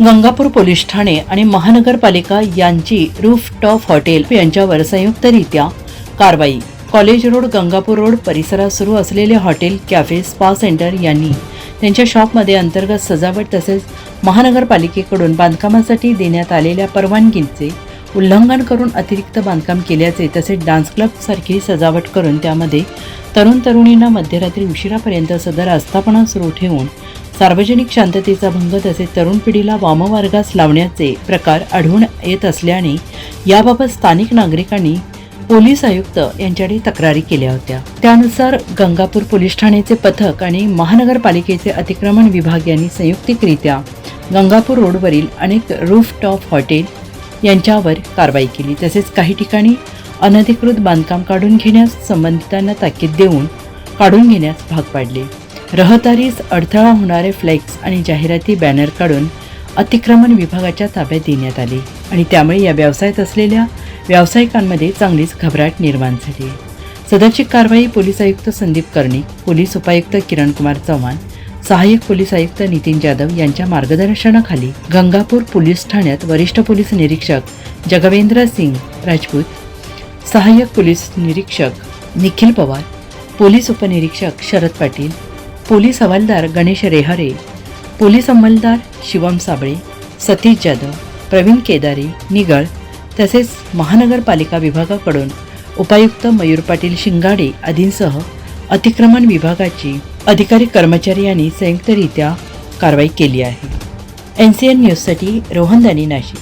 Gangapur police Thane आणि महानगरपालिका यांची रूफ टॉप हॉटेल यांच्यावर संयुक्तरित्या कारवाई. कॉलेज रोड गंगापूर रोड परिसरात सुरू असलेले हॉटेल कॅफे स्पा सेंटर यांनी त्यांच्या शॉपमध्ये अंतर्गत सजावट तसेच महानगरपालिकेकडून बांधकामासाठी देण्यात आलेल्या परवानगींचे उल्लंघन करून अतिरिक्त बांधकाम केल्याचे तसेच डान्स क्लब सारखी सजावट करून त्यामध्ये तरुण तरुणींना मध्यरात्री उशिरापर्यंत सदर आस्थापना सुरू ठेवून सार्वजनिक शांततेचा भंग तसेच तरुण पिढीला वाममार्गास लावण्याचे प्रकार आढळून येत असल्याने याबाबत स्थानिक नागरिकांनी पोलीस आयुक्त यांच्याकडे तक्रारी केल्या होत्या. त्यानुसार गंगापूर पोलीस ठाण्याचे पथक आणि महानगरपालिकेचे अतिक्रमण विभाग यांनी संयुक्तिकरित्या गंगापूर रोडवरील अनेक रूफटॉप हॉटेल यांच्यावर कारवाई केली. तसेच काही ठिकाणी अनधिकृत बांधकाम काढून घेण्यास संबंधितांना ताकीद देऊन काढून घेण्यास भाग पाडले. रहदारीस अडथळा होणारे फ्लेक्स आणि जाहिराती बॅनर काढून अतिक्रमण विभागाच्या ताब्यात देण्यात आले. आणि त्यामुळे या व्यवसायात असलेल्या व्यावसायिकांमध्ये चांगलीच घबराट निर्माण झाली. सदरची कारवाई पोलीस आयुक्त संदीप कर्णिक पोलीस उपायुक्त किरणकुमार चव्हाण सहाय्यक पोलीस आयुक्त नितीन जाधव यांच्या मार्गदर्शनाखाली गंगापूर पोलीस ठाण्यात वरिष्ठ पोलीस निरीक्षक जगवेंद्र सिंग राजपूत सहाय्यक पोलीस निरीक्षक निखिल पवार पोलीस उपनिरीक्षक शरद पाटील पोलीस हवालदार गणेश रेहारे पोलीस अंमलदार शिवम साबळे सतीश जाधव प्रवीण केदारी निगळ तसेच महानगरपालिका विभागाकडून उपायुक्त मयूर पाटील शिंगाडे आदींसह अतिक्रमण विभागाची अधिकारी कर्मचारी यांनी संयुक्तरित्या कारवाई केली आहे. एन सी एन न्यूजसाठी रोहनदानी नाशिक.